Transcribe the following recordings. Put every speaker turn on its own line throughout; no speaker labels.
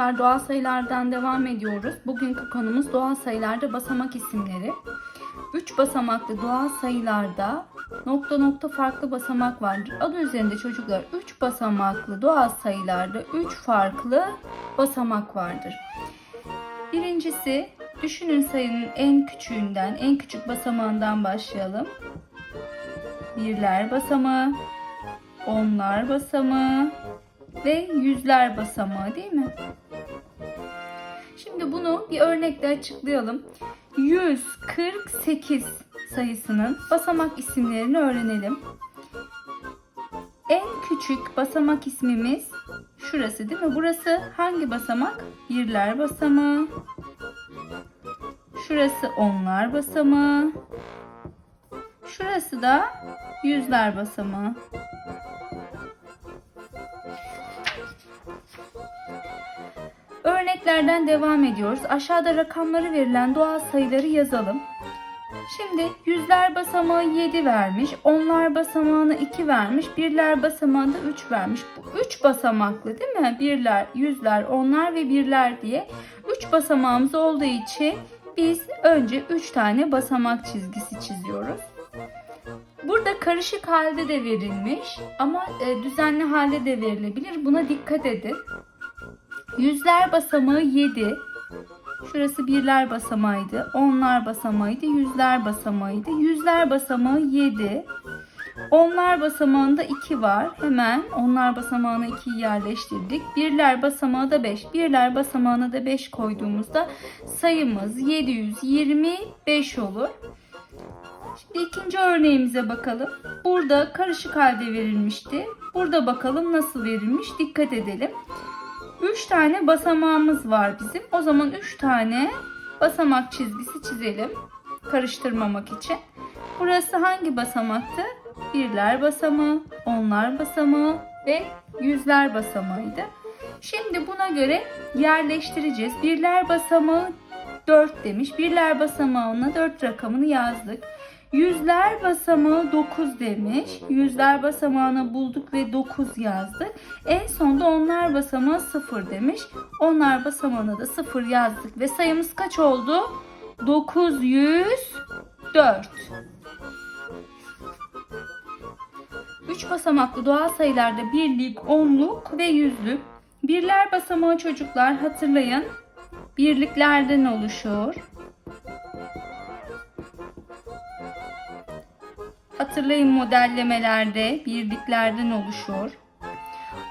çocuklar doğal sayılardan devam ediyoruz. Bugünkü konumuz doğal sayılarda basamak isimleri. 3 basamaklı doğal sayılarda nokta nokta farklı basamak vardır. Adı üzerinde çocuklar 3 basamaklı doğal sayılarda 3 farklı basamak vardır. Birincisi düşünün sayının en küçüğünden, en küçük basamağından başlayalım. Birler basamağı, onlar basamağı ve yüzler basamağı değil mi? Şimdi bunu bir örnekle açıklayalım. 148 sayısının basamak isimlerini öğrenelim. En küçük basamak ismimiz şurası değil mi? Burası hangi basamak? Birler basamağı. Şurası onlar basamağı. Şurası da yüzler basamağı. Örneklerden devam ediyoruz. Aşağıda rakamları verilen doğal sayıları yazalım. Şimdi yüzler basamağı 7 vermiş, onlar basamağına 2 vermiş, birler basamağında 3 vermiş. Bu 3 basamaklı değil mi? Birler, yüzler, onlar ve birler diye 3 basamağımız olduğu için biz önce 3 tane basamak çizgisi çiziyoruz. Burada karışık halde de verilmiş ama e, düzenli halde de verilebilir. Buna dikkat edin. Yüzler basamağı 7. Şurası birler basamağıydı. Onlar basamağıydı. Yüzler basamağıydı. Yüzler basamağı 7. Onlar basamağında 2 var. Hemen onlar basamağına 2'yi yerleştirdik. Birler basamağı da 5. Birler basamağına da 5 koyduğumuzda sayımız 725 olur. Şimdi ikinci örneğimize bakalım. Burada karışık halde verilmişti. Burada bakalım nasıl verilmiş. Dikkat edelim. 3 tane basamağımız var bizim. O zaman 3 tane basamak çizgisi çizelim. Karıştırmamak için. Burası hangi basamaktı? Birler basamağı, onlar basamağı ve yüzler basamağıydı. Şimdi buna göre yerleştireceğiz. Birler basamağı 4 demiş. Birler basamağına 4 rakamını yazdık. Yüzler basamağı 9 demiş. Yüzler basamağını bulduk ve 9 yazdık. En sonda onlar basamağı 0 demiş. Onlar basamağına da 0 yazdık ve sayımız kaç oldu? 904. 3 basamaklı doğal sayılarda birlik, onluk ve yüzlük. Birler basamağı çocuklar hatırlayın. Birliklerden oluşur. Hatırlayın modellemelerde birliklerden oluşur.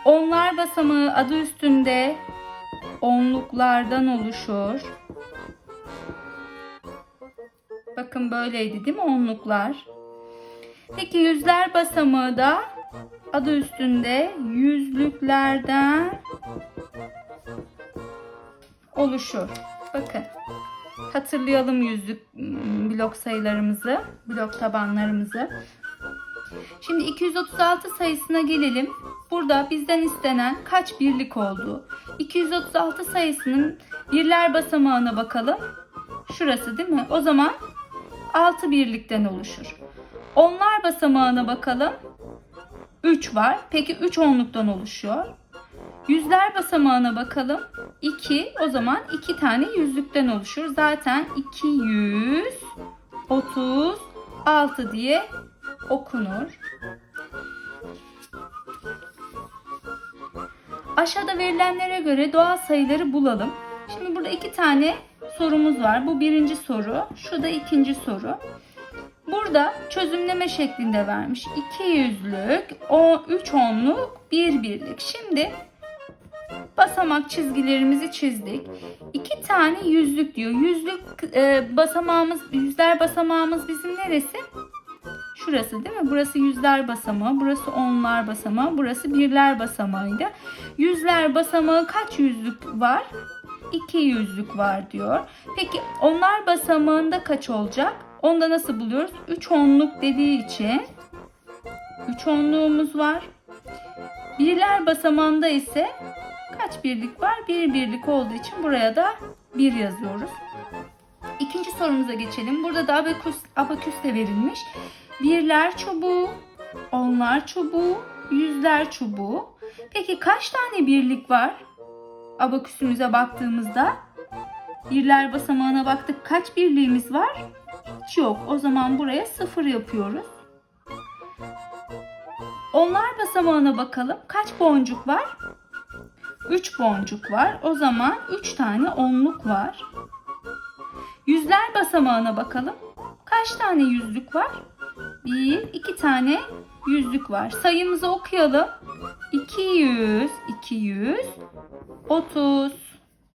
Onlar basamağı adı üstünde onluklardan oluşur. Bakın böyleydi değil mi onluklar? Peki yüzler basamağı da adı üstünde yüzlüklerden oluşur. Bakın hatırlayalım yüzlük blok sayılarımızı, blok tabanlarımızı. Şimdi 236 sayısına gelelim. Burada bizden istenen kaç birlik oldu? 236 sayısının birler basamağına bakalım. Şurası değil mi? O zaman 6 birlikten oluşur. Onlar basamağına bakalım. 3 var. Peki 3 onluktan oluşuyor. Yüzler basamağına bakalım. 2 o zaman 2 tane yüzlükten oluşur. Zaten 236 diye okunur. Aşağıda verilenlere göre doğal sayıları bulalım. Şimdi burada iki tane sorumuz var. Bu birinci soru. Şu da ikinci soru. Burada çözümleme şeklinde vermiş. 2 yüzlük, 3 onluk, 1 birlik. Şimdi basamak çizgilerimizi çizdik. İki tane yüzlük diyor. Yüzlük e, basamağımız, yüzler basamağımız bizim neresi? Şurası değil mi? Burası yüzler basamağı, burası onlar basamağı, burası birler basamağıydı. Yüzler basamağı kaç yüzlük var? İki yüzlük var diyor. Peki onlar basamağında kaç olacak? Onda nasıl buluyoruz? 3 onluk dediği için 3 onluğumuz var. Birler basamağında ise kaç birlik var? Bir birlik olduğu için buraya da 1 yazıyoruz. İkinci sorumuza geçelim. Burada da abaküs, abaküs de verilmiş. Birler çubuğu, onlar çubuğu, yüzler çubuğu. Peki kaç tane birlik var? abaküsümüze baktığımızda birler basamağına baktık. Kaç birliğimiz var? Hiç yok. O zaman buraya sıfır yapıyoruz. Onlar basamağına bakalım. Kaç boncuk var? 3 boncuk var. O zaman 3 tane onluk var. Yüzler basamağına bakalım. Kaç tane yüzlük var? 1, 2 tane yüzlük var. Sayımızı okuyalım. 200, 200, 30.